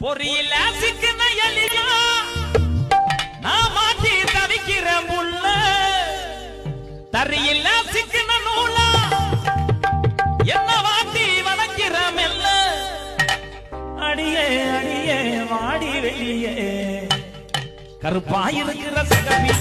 பொறியில சிக்கின எலியா நான் மாட்டி தவிக்கிறேன் புள்ள தறியில சிக்கின நூலா. என்ன வாட்டி வளர்க்கிற மெல்ல. அடியே அடியே வாடி வெளியே. கருப்பாயிருக்கிற சகவி